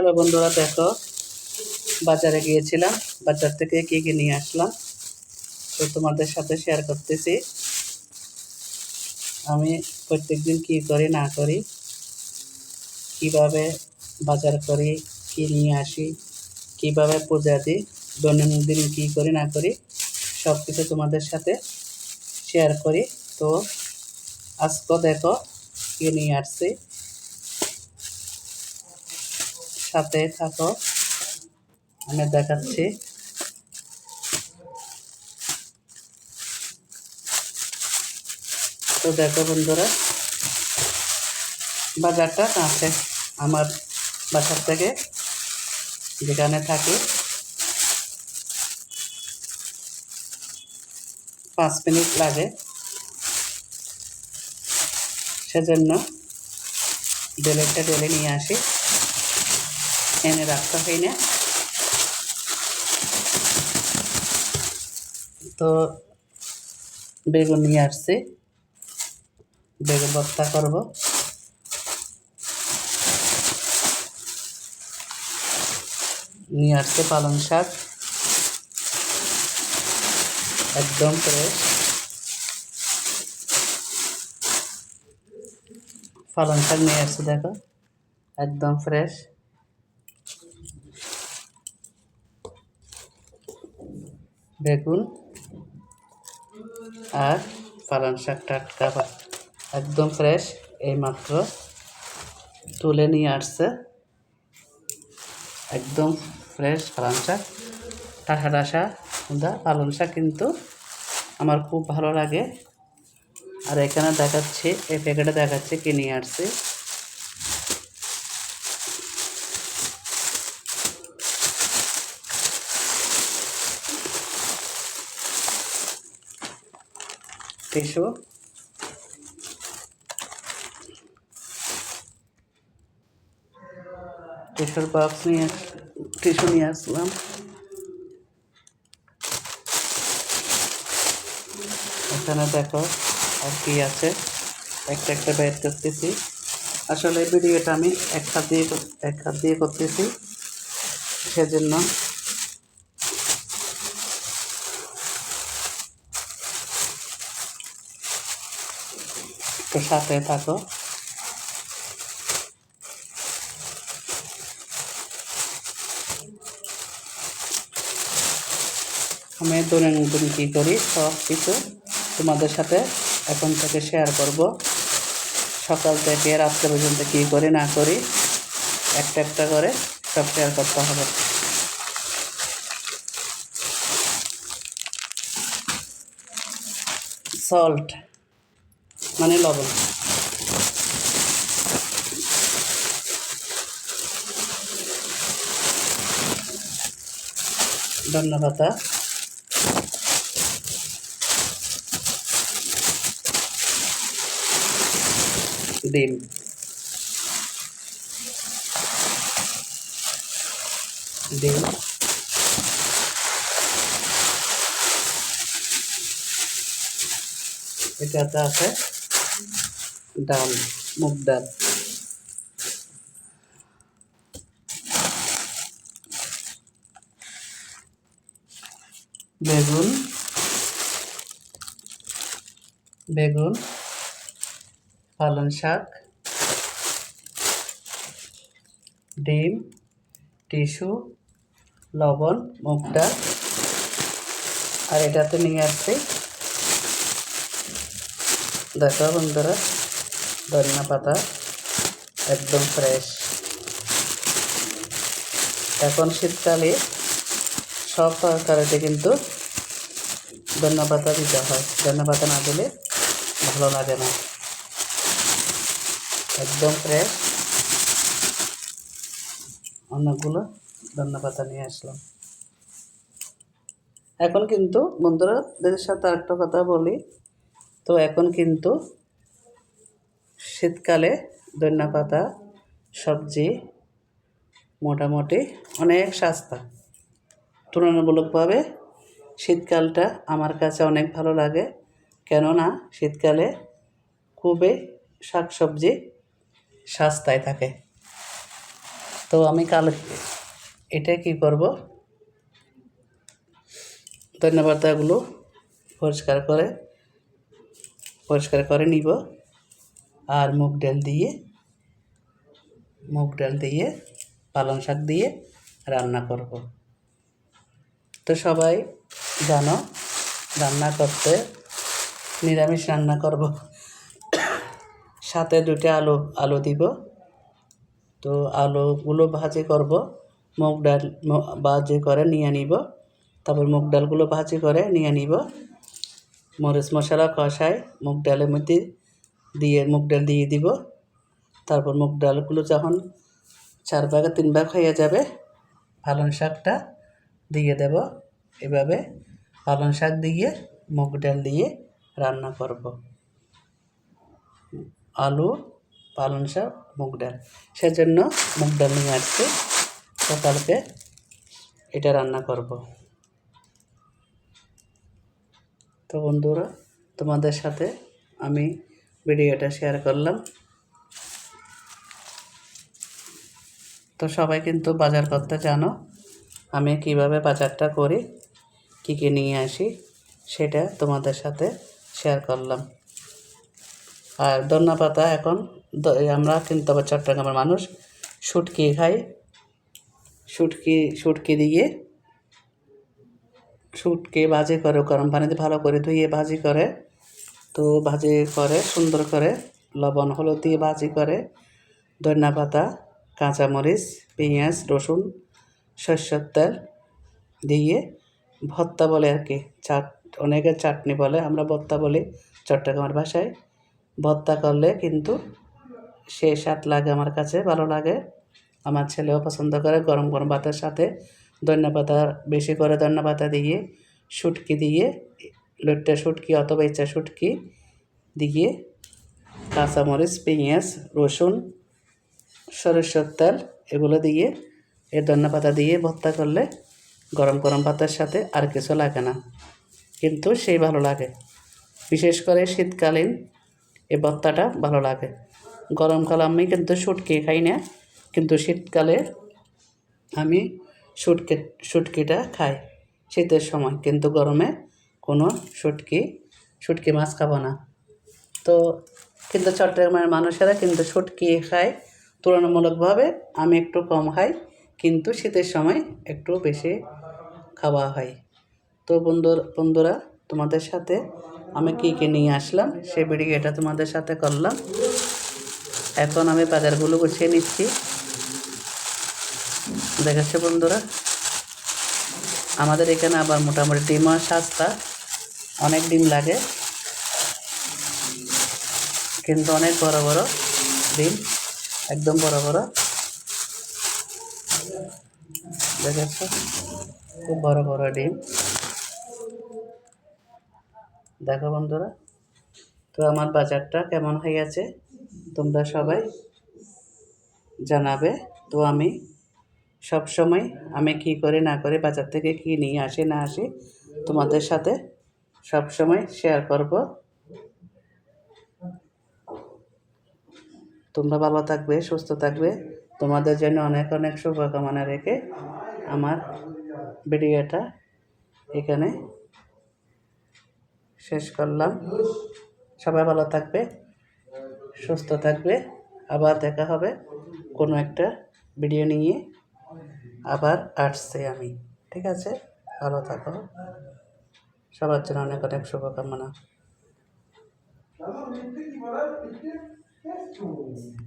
Hello বন্ধুরা, দেখো বাজারে গিয়েছিলাম, বাজার থেকে কী কী নিয়ে আসলাম, তো তোমাদের সাথে শেয়ার করতেছি। আমি প্রত্যেক দিন কী করি, না করি, কীভাবে বাজার করি, কী নিয়ে আসি, কীভাবে পূজা দিই, দৈনন্দিন কী করি, না করি সব কিছু তোমাদের সাথে শেয়ার করি। তো আজকে দেখো কী নিয়ে আসছি। সাথে থাকো। আমি দেখাচ্ছি। তো দেখো বন্ধুরা, বাজারটা কাছে আমার বাসার থেকে যেখানে থাকি। পাঁচ মিনিট লাগে। সেজন্য ডেলিটা ডেলে নিয়ে আসি। এনে রাখতে হয় না। তো বেগুন নিয়ে আসছি। বেগুন ভর্তা করব। নিয়ে আসছে পালং শাক। একদম ফ্রেশ পালং শাক নিয়ে আসছে দেখো। একদম ফ্রেশ বেগুন আর পালং শাক টাটকা একদম ফ্রেশ এইমাত্র তুলে নিয়ে আসছে। একদম ফ্রেশ পালং শাক। টাসা টাসা দা পালং শাক কিন্তু আমার খুব ভালো লাগে। আর এখানে দেখাচ্ছে, এই প্যাকেটে দেখাচ্ছে, কিনে আসছে। টিস্যু টিস্যুর বক্স নিয়ে টিস্যু নিয়ে আসলাম। এখানে দেখো আর কি আছে। একটা একটা বের করতেছি। আসলে ভিডিওটা আমি এক হাত দিয়ে এক হাত দিয়ে করতেছি। সেজন্য তো সাথে থাকো। আমি দৈনন্দিন কী করি, সব কিছু তোমাদের সাথে এখন থেকে শেয়ার করব। সকাল থেকে রাত্রে পর্যন্ত কী করি, না করি, একটা একটা করে সব শেয়ার করতে হবে। সল্ট মানে লবণ। ধন্যবাদ ডিম। ডিম। এটাতে আছে। ডাল, মুগ ডাল। বেগুন বেগুন, পালং শাক, ডিম, টিস্যু, লবণ, মুগ ডাল। আর এটাতে নিয়ে আসছি দেখো বন্ধুরা, ধনিয়া পাতা একদম ফ্রেশ এখন শীতকালে সব তরকারিতে কিন্তু ধনিয়া পাতা দিতে হয়। ধনিয়া পাতা না দিলে ভালো লাগে না। একদম ফ্রেশ অনেকগুলো ধনিয়া পাতা নিয়ে আসলাম। এখন কিন্তু বন্ধুরাদের সাথে আরেকটা কথা বলি। তো এখন কিন্তু শীতকালে ধনিয়া পাতা, সবজি মোটামুটি অনেক সস্তা। তুলনামূলকভাবে শীতকালটা আমার কাছে অনেক ভালো লাগে। কেননা শীতকালে খুবই শাকসবজি সস্তায় থাকে। তো আমি কাল এটা কি করব? ধন্যবাদগুলো পরিষ্কার করে পরিষ্কার করে নিব আর মুগ ডাল দিয়ে, মুগ ডাল দিয়ে, পালং শাক দিয়ে রান্না করব। তো সবাই জানো, রান্না করতে নিরামিষ রান্না করব। সাথে দুটো আলু আলু দিব। তো আলুগুলো ভাজি করব, মুগ ডাল ভাজি করে নিয়ে নিব, তারপর মুগ ডালগুলো ভাজি করে নিয়ে নিব। মরিচ মশলা কষায় মুগ ডালের মধ্যে দিয়ে মুগ ডাল দিয়ে দিব। তারপর মুগ ডালগুলো যখন চার ভাগে তিন ভাগ হয়ে যাবে, পালং শাকটা দিয়ে দেব। এভাবে পালং শাক দিয়ে, মুগ ডাল দিয়ে রান্না করব। আলু, পালং শাক, মুগ ডাল। সেজন্য মুগ ডাল নিয়ে আসছি। তো কালকে এটা রান্না করব। তো বন্ধুরা, তোমাদের সাথে আমি ভিডিওটা শেয়ার করলাম। তো সবাই কিন্তু বাজার করতে জানো, আমি কীভাবে বাজারটা করি, কী কী নিয়ে আসি, সেটা তোমাদের সাথে শেয়ার করলাম। আর ধন্যা পাতা এখন আমরা কিন্তু আবার চট্টগ্রামের মানুষ, শুটকি খাই, শুটকি শুটকি দিয়ে শুটকি ভাজি করে, গরম পানিতে ভালো করে ধুয়ে ভাজি করে, তো ভাজি করে, সুন্দর করে লবণ, হলুদ দিয়ে ভাজি করে, ধনিয়া পাতা, কাঁচামরিচ, পেঁয়াজ, রসুন, সর্ষের তেল দিয়ে ভর্তা বলে আর কি, চাট, অনেকে চাটনি বলে, আমরা ভর্তা বলি চট্টগ্রামের ভাষায়। ভর্তা করলে কিন্তু সে স্বাদ লাগে আমার কাছে, ভালো লাগে। আমার ছেলেও পছন্দ করে গরম গরম ভাতের সাথে। ধনিয়া পাতা বেশি করে ধনিয়া পাতা দিয়ে শুটকি দিয়ে, লোটটা শুটকি অথবা ইচ্ছা শুটকি দিয়ে কাঁচামরিচ, পেঁয়াজ, রসুন, সরিষার তেল এগুলো দিয়ে এই ধনিয়া পাতা দিয়ে ভর্তা করলে গরম গরম ভাতের সাথে আর কিছু লাগে না, কিন্তু সেই ভালো লাগে। বিশেষ করে শীতকালীন এই ভর্তাটা ভালো লাগে। গরমকালে আমি কিন্তু শুটকি খাই না, কিন্তু শীতকালে আমি শুটকি, শুটকিটা খাই শীতের সময়। কিন্তু গরমে কোনো শুটকি শুটকি মাছ খাব না। তো কিন্তু চট্টগ্রামের মানুষেরা কিন্তু শুটকি খায়। তুলনামূলকভাবে আমি একটু কম খাই, কিন্তু শীতের সময় একটু বেশি খাওয়া হয়। তো বন্ধুর, বন্ধুরা, তোমাদের সাথে আমি কী কী নিয়ে আসলাম সেই ভিডিওটা তোমাদের সাথে করলাম। এখন আমি বাজারগুলো গুছিয়ে নিচ্ছি। দেখাচ্ছে বন্ধুরা। আমাদের এখানে আবার মোটামুটি ডিমও সস্তা অনেক ডিম লাগে। কিন্তু অনেক বড় বড় ডিম, একদম বড় বড়। দেখাচ্ছ, খুব বড় বড় ডিম। দেখো বন্ধুরা, তো আমার বাজারটা কেমন হয়ে গেছে তোমরা সবাই জানাবে। তো আমি সব সময় আমি কি করে না করে বাজার থেকে কি নিয়ে আসি, না আসি তোমাদের সাথে সব সময় শেয়ার করব। তোমরা ভালো থাকবে, সুস্থ থাকবে। তোমাদের জন্য অনেক অনেক শুভকামনা রেখে আমার ভিডিওটা এখানে শেষ করলাম। সবাই ভালো থাকবে, সুস্থ থাকবে। আবার দেখা হবে কোনো একটা ভিডিও নিয়ে। আবার আসছি আমি ঠিক আছে? ভালো থাকো। সবার জন্য অনেক অনেক শুভকামনা।